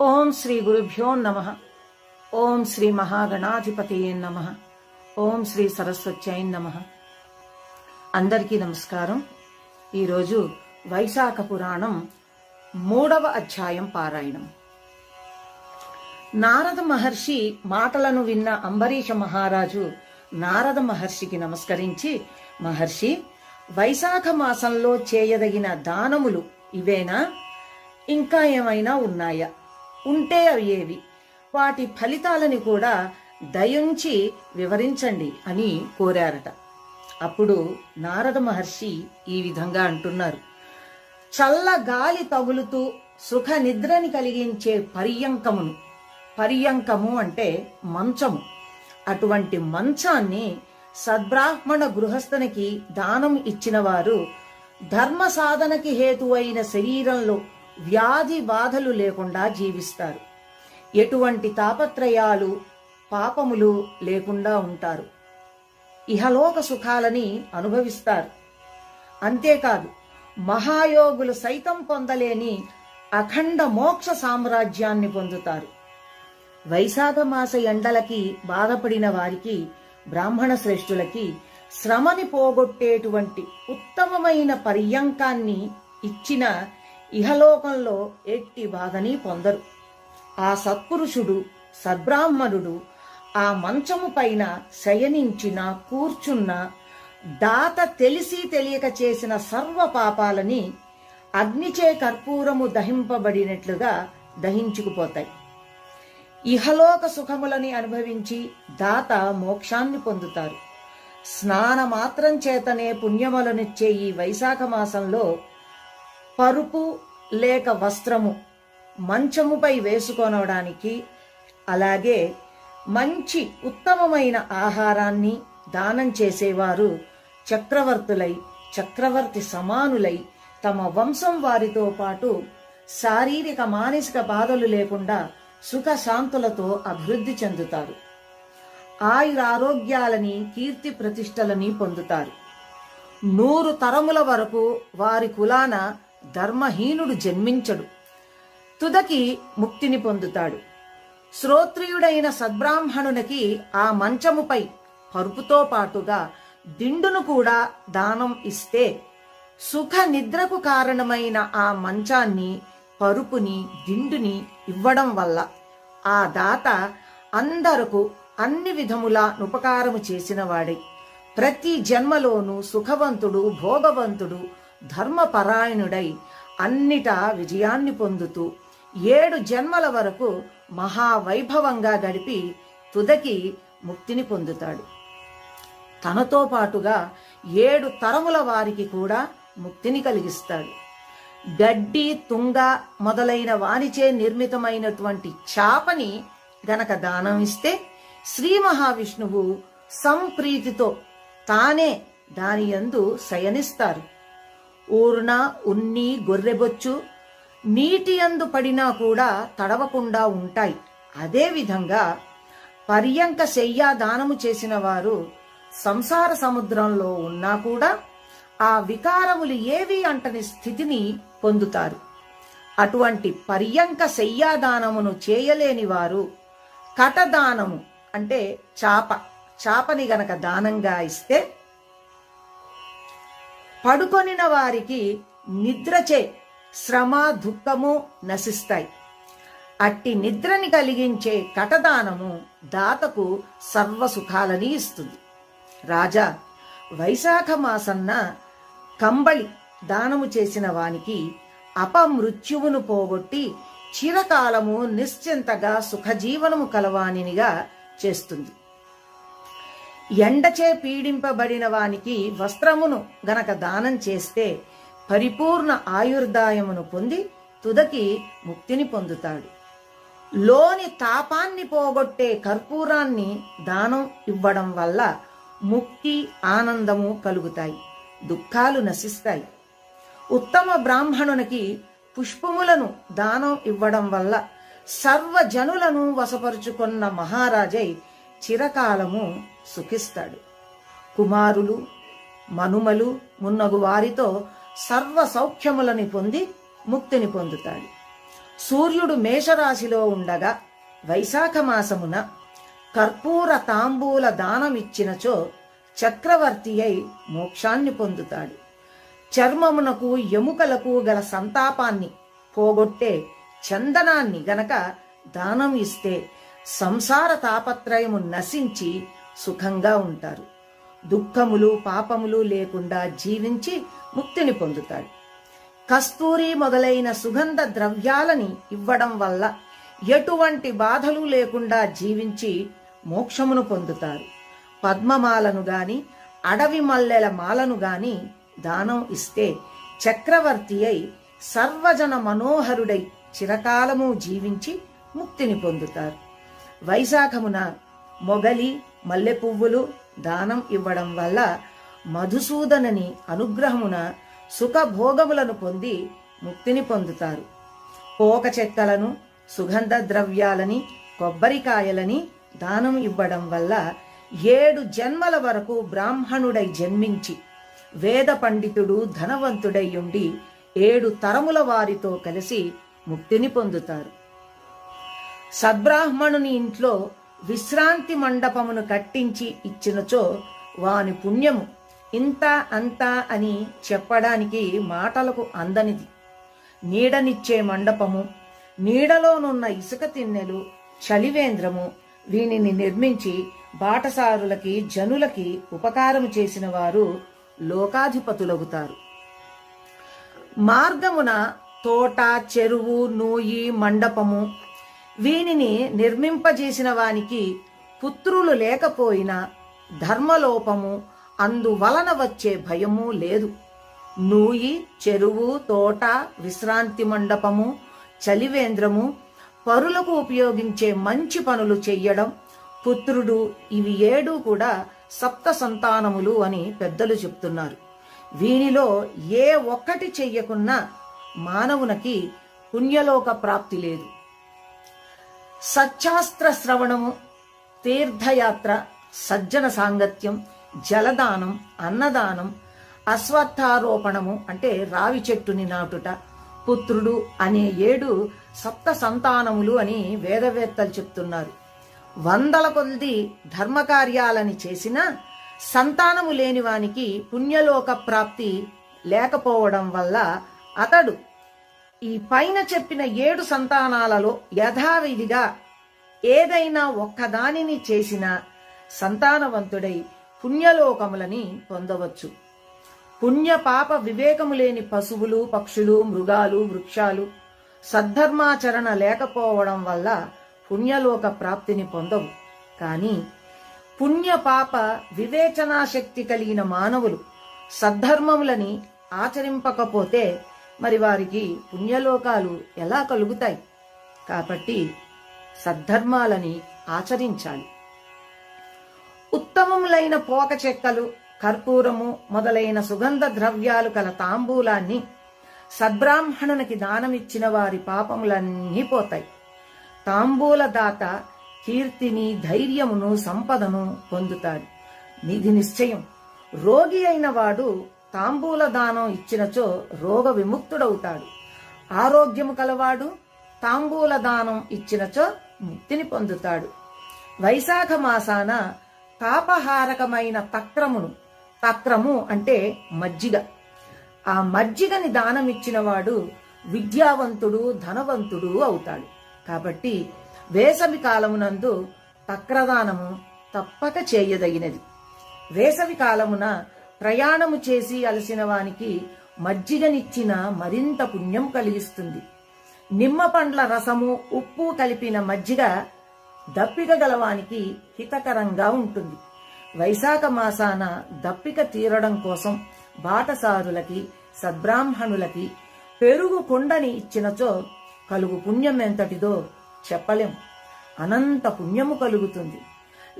ఓం శ్రీ గురుభ్యో నమ. ఓం శ్రీ మహాగణాధిపతియే నమ. ఓం శ్రీ సరస్వత్యై నమ. అందరికీ నమస్కారం. ఈరోజు వైశాఖ పురాణం మూడవ అధ్యాయం పారాయణం. నారద మహర్షి మాటలను విన్న అంబరీష మహారాజు నారద మహర్షికి నమస్కరించి మహర్షి వైశాఖ మాసంలో చేయదగిన దానములు ఇవేనా? ఇంకా ఏమైనా ఉన్నాయా? ఉంటే అవి ఏవి వాటి ఫలితాలని కూడా దయుంచి వివరించండి అని కోరారట. అప్పుడు నారద మహర్షి ఈ విధంగా అంటున్నారు. చల్ల గాలి తగులుతూ సుఖ నిద్రని కలిగించే పర్యంకమును. పర్యంకము అంటే మంచము. అటువంటి మంచాన్ని సద్బ్రాహ్మణ గృహస్థనికి దానం ఇచ్చిన వారు ధర్మ సాధనకి హేతువైన శరీరంలో వ్యాధి బాధలు లేకుండా జీవిస్తారు. ఎటువంటి తాపత్రయాలు పాపములు లేకుండా ఉంటారు. ఇహలోక సుఖాలని అనుభవిస్తారు. అంతేకాదు మహాయోగులు సైతం పొందలేని అఖండ మోక్ష సామ్రాజ్యాన్ని పొందుతారు. వైశాఖ మాస ఎండలకి బాధపడిన వారికి బ్రాహ్మణ శ్రేష్ఠులకి శ్రమని పోగొట్టేటువంటి ఉత్తమమైన పర్యంకాన్ని ఇచ్చిన ఇహలోకంలో ఎట్టి బాధని పొందరు. ఆ సత్పురుషుడు సద్బ్రాహ్మణుడు ఆ మంచము పైన శయనించిన కూర్చున్న దాత తెలిసి తెలియక చేసిన సర్వ పాపాలని అగ్నిచే కర్పూరము దహింపబడినట్లుగా దహించుకుపోతాయి. ఇహలోక సుఖములని అనుభవించి దాత మోక్షాన్ని పొందుతారు. స్నాన మాత్రం చేతనే పుణ్యములనిచ్చే ఈ వైశాఖ మాసంలో పరుపు లేక వస్త్రము మంచముపై వేసుకోనడానికి అలాగే మంచి ఉత్తమమైన ఆహారాన్ని దానం చేసేవారు చక్రవర్తులై చక్రవర్తి సమానులై తమ వంశం వారితో పాటు శారీరక మానసిక బాధలు లేకుండా సుఖ శాంతులతో అభివృద్ధి చెందుతారు. ఆయురారోగ్యాలని కీర్తి ప్రతిష్టలని పొందుతారు. నూరు తరముల వరకు వారి కులాన ధర్మహీనుడు జన్మించడు. తుదకి ముక్తిని పొందుతాడు. శ్రోత్రియుడైన సద్బ్రాహ్మణునికి ఆ మంచముపై పరుపుతో పాటుగా దిండును కూడా దానం ఇస్తే సుఖ నిద్రకు కారణమైన ఆ మంచాన్ని పరుపుని దిండుని ఇవ్వడం వల్ల ఆ దాత అందరకు అన్ని విధములా ఉపకారము చేసినవాడే ప్రతి జన్మలోనూ సుఖవంతుడు భోగవంతుడు ధర్మపరాయణుడై అన్నిటా విజయాన్ని పొందుతూ ఏడు జన్మల వరకు మహావైభవంగా గడిపి తుదకి ముక్తిని పొందుతాడు. తనతో పాటుగా ఏడు తరముల వారికి కూడా ముక్తిని కలిగిస్తాడు. గడ్డి తుంగ మొదలైన వానిచే నిర్మితమైనటువంటి చాపని గనక దానం ఇస్తే శ్రీ మహావిష్ణువు సంప్రీతితో తానే దాని యందు శయనిస్తారు. ఊర్న ఉన్ని గొర్రెబొచ్చు నీటి అందు పడినా కూడా తడవకుండా ఉంటాయి. అదేవిధంగా పర్యంక శయ్యా దానము చేసిన వారు సంసార సముద్రంలో ఉన్నా కూడా ఆ వికారములు ఏవి అంటని స్థితిని పొందుతారు. అటువంటి పర్యంక శయ్యాదానమును చేయలేని వారు కటదానము అంటే చాప. చాపని గనక దానంగా ఇస్తే పడుకొనిన వారికి నిద్రచే శ్రమ దుఃఖము నశిస్తాయి. అట్టి నిద్రని కలిగించే కటదానము దాతకు సర్వసుఖాలని ఇస్తుంది. రాజా వైశాఖ మాసన్న కంబళి దానము చేసిన వానికి అపమృత్యువును పోగొట్టి చిరకాలము నిశ్చింతగా సుఖజీవనము కలవానినిగా చేస్తుంది. ఎండచే పీడింపబడిన వానికి వస్త్రమును గనక దానం చేస్తే పరిపూర్ణ ఆయుర్దాయమును పొంది తుదకి ముక్తిని పొందుతాడు. లోని తాపాన్ని పోగొట్టే కర్పూరాన్ని దానం ఇవ్వడం వల్ల ముక్తి ఆనందము కలుగుతాయి దుఃఖాలు నశిస్తాయి. ఉత్తమ బ్రాహ్మణునికి పుష్పములను దానం ఇవ్వడం వల్ల సర్వజనులను వశపరుచుకున్న మహారాజై చిరకాలము సుఖిస్తాడు. కుమారులు మనుమలు మున్నగు వారితో సర్వ సౌఖ్యములని పొంది ముక్తిని పొందుతాడు. సూర్యుడు మేషరాశిలో ఉండగా వైశాఖ మాసమున కర్పూర తాంబూల దానమిచ్చినచో చక్రవర్తి అయి మోక్షాన్ని పొందుతాడు. చర్మమునకు ఎముకలకు గల సంతాపాన్ని పోగొట్టే చందనాన్ని గనక దానం ఇస్తే సంసార తాపత్రయము నశించి సుఖంగా ఉంటారు. దుఃఖములు పాపములు లేకుండా జీవించి ముక్తిని పొందుతాడు. కస్తూరి మొదలైన సుగంధ ద్రవ్యాలని ఇవ్వడం వల్ల ఎటువంటి బాధలు లేకుండా జీవించి మోక్షమును పొందుతారు. పద్మమాలను గాని అడవి మల్లెల మాలను గాని దానం ఇస్తే చక్రవర్తి అయి సర్వజన మనోహరుడై చిరకాలము జీవించి ముక్తిని పొందుతారు. వైశాఖమున మొగలి మల్లె పువ్వులు దానం ఇవ్వడం వల్ల మధుసూదనని అనుగ్రహమున సుఖభోగములను పొంది ముక్తిని పొందుతారు. పోక చెక్కలను సుగంధ ద్రవ్యాలని కొబ్బరికాయలని దానం ఇవ్వడం వల్ల ఏడు జన్మల వరకు బ్రాహ్మణుడై జన్మించి వేద పండితుడు ధనవంతుడై ఉండి ఏడు తరముల వారితో కలిసి ముక్తిని పొందుతారు. సద్బ్రాహ్మణుని ఇంట్లో విశ్రాంతి మండపమును కట్టించి ఇచ్చినచో వాని పుణ్యము ఇంత అంత అని చెప్పడానికి మాటలకు అందనిది. నీడనిచ్చే మండపము నీడలోనున్న ఇసుక తిన్నెలు చలివేంద్రము వీనిని నిర్మించి బాటసారులకి జనులకి ఉపకారము చేసిన వారు లోకాధిపతులగుతారు. మార్గమున తోట చెరువు నూయి మండపము వీనిని నిర్మింపజేసిన వానికి పుత్రులు లేకపోయినా ధర్మలోపము అందువలన వచ్చే భయము లేదు. నూయి చెరువు తోట విశ్రాంతి మండపము చలివేంద్రము పరులకు ఉపయోగించే మంచి పనులు చెయ్యడం పుత్రుడు ఇవి ఏడు కూడా సప్త సంతానములు అని పెద్దలు చెప్తున్నారు. వీనిలో ఏ ఒక్కటి చెయ్యకున్నా మానవునకి పుణ్యలోక ప్రాప్తి లేదు. సత్యాస్త్ర శ్రవణము తీర్థయాత్ర సజ్జన సాంగత్యం జలదానం అన్నదానం అశ్వత్థారోపణము అంటే రావి చెట్టుని నాటుట పుత్రుడు అనే ఏడు సప్త సంతానములు అని వేదవేత్తలు చెప్తున్నారు. వందల కొద్ది ధర్మకార్యాలని చేసినా సంతానము లేని వానికి పుణ్యలోక ప్రాప్తి లేకపోవడం వల్ల అతడు ఈ పైన చెప్పిన ఏడు సంతానాలలో యథావిధిగా ఏదైనా ఒక్కదానిని చేసిన సంతానవంతుడై పుణ్యలోకములని పొందవచ్చు. పుణ్య పాప వివేకము లేని పశువులు పక్షులు మృగాలు వృక్షాలు సద్ధర్మాచరణ లేకపోవడం వల్ల పుణ్యలోక ప్రాప్తిని పొందవు. కానీ పుణ్య పాప వివేచనాశక్తి కలిగిన మానవులు సద్ధర్మములని ఆచరింపకపోతే మరి వారికి పుణ్యలోకాలు ఎలా కలుగుతాయి? కాబట్టి సద్ధర్మాలని ఆచరించాలి. ఉత్తమములైన పోక చెక్కలు కర్పూరము మొదలైన సుగంధ ద్రవ్యాలు కల తాంబూలాన్ని సద్బ్రాహ్మణునికి దానమిచ్చిన వారి పాపములన్నీ పోతాయి. తాంబూల దాత కీర్తిని ధైర్యమును సంపదను పొందుతాడు. నిధి నిశ్చయం. రోగి అయిన వాడు తాంబూల దానం ఇచ్చినచో రోగ విముక్తుడవుతాడు ఆరోగ్యము కలవాడు తాంబూల దానం ఇచ్చినచో ముక్తిని పొందుతాడు. వైశాఖ మాసాన తాపహారకమైన తక్రమును తక్రము అంటే మజ్జిగ. ఆ మజ్జిగని దానమిచ్చినవాడు విద్యావంతుడు ధనవంతుడు అవుతాడు. కాబట్టి వేసవి కాలమునందు తక్రదానము తప్పక చేయదగినది. వేసవి కాలమున ప్రయాణము చేసి అలసిన వానికి మజ్జిగనిచ్చిన మరింత పుణ్యం కలిగిస్తుంది. నిమ్మ పండ్ల రసము ఉప్పు కలిపిన మజ్జిగ దప్పిక గలవానికి హితకరంగా ఉంటుంది. వైశాఖ మాసాన దప్పిక తీరడం కోసం బాటసారులకి సద్బ్రాహ్మణులకి పెరుగు కొండని ఇచ్చినచో కలుగు పుణ్యం ఎంతటిదో చెప్పలేం. అనంత పుణ్యము కలుగుతుంది.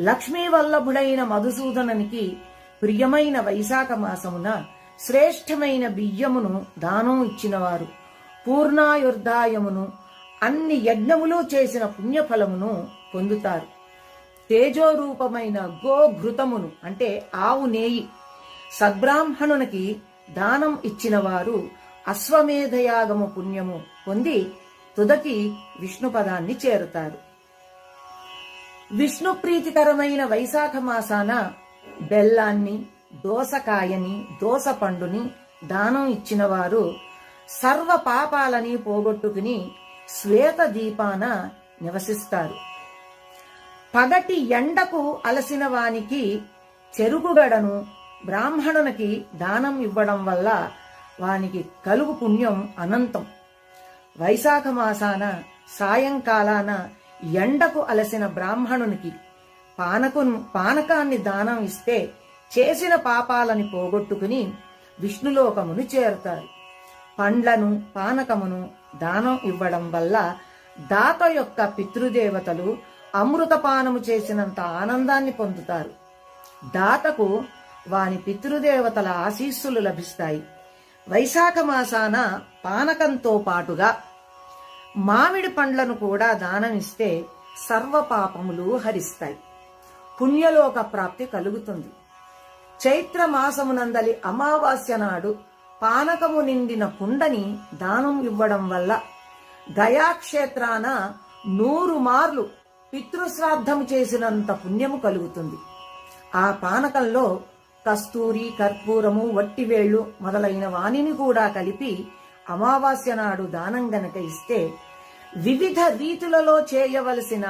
లక్ష్మీ వల్లభుడైన మధుసూదనునికి ప్రియమైన వైశాఖ మాసమున శ్రేష్టమైన బియ్యమును దానం ఇచ్చినవారు. పూర్ణాయుర్దాయమును అన్ని యజ్ఞములు చేసిన పుణ్యఫలమును పొందుతారు. తేజోరూపమైన గోఘృతమును అంటే ఆవు నేయి సద్బ్రాహ్మణునికి దానం ఇచ్చినవారు అశ్వమేధయాగము పుణ్యము పొంది తుదకి విష్ణుపదాన్ని చేరుతారు. విష్ణు ప్రీతికరమైన వైశాఖ మాసాన బెల్లాన్ని దోసకాయని దోస పండుని దానం ఇచ్చిన వారు సర్వ పాపాలని పోగొట్టుకుని శ్వేత దీపాన నివసిస్తారు. పగటి ఎండకు అలసిన వానికి చెరుగుగడను బ్రాహ్మణునికి దానం ఇవ్వడం వల్ల వానికి కలుగు పుణ్యం అనంతం. వైశాఖ మాసాన సాయంకాలాన ఎండకు అలసిన బ్రాహ్మణునికి పానకు పానకాన్ని దానం ఇస్తే చేసిన పాపాలని పోగొట్టుకుని విష్ణులోకమును చేరుతారు. పండ్లను పానకమును దానం ఇవ్వడం వల్ల దాత యొక్క పితృదేవతలు అమృతపానము చేసినంత ఆనందాన్ని పొందుతారు. దాతకు వాని పితృదేవతల ఆశీస్సులు లభిస్తాయి. వైశాఖ మాసాన పానకంతో పాటుగా మామిడి పండ్లను కూడా దానమిస్తే సర్వ పాపములు హరిస్తాయి. పుణ్యలోక ప్రాప్తి కలుగుతుంది. చైత్ర మాసమునందలి అమావాస్య నాడు పానకము నిండిన కుండని దానం ఇవ్వడం వల్ల దయాక్షేత్రాన నూరు మార్లు పితృశ్రాద్ధం చేసినంత పుణ్యము కలుగుతుంది. ఆ పానకంలో కస్తూరి కర్పూరము వట్టివేళ్ళు మొదలైన వానిని కూడా కలిపి అమావాస్య నాడు దానం గనక ఇస్తే వివిధ రీతులలో చేయవలసిన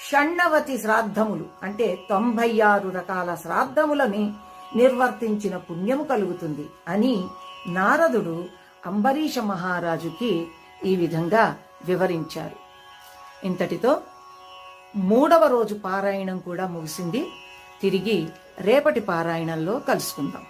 షణ్ణవతి శ్రాద్ధములు అంటే తొంభై ఆరు రకాల శ్రాద్ధములని నిర్వర్తించిన పుణ్యము కలుగుతుంది అని నారదుడు అంబరీష మహారాజుకి ఈ విధంగా వివరించారు. ఇంతటితో మూడవ రోజు పారాయణం కూడా ముగిసింది. తిరిగి రేపటి పారాయణంలో కలుసుకుందాం.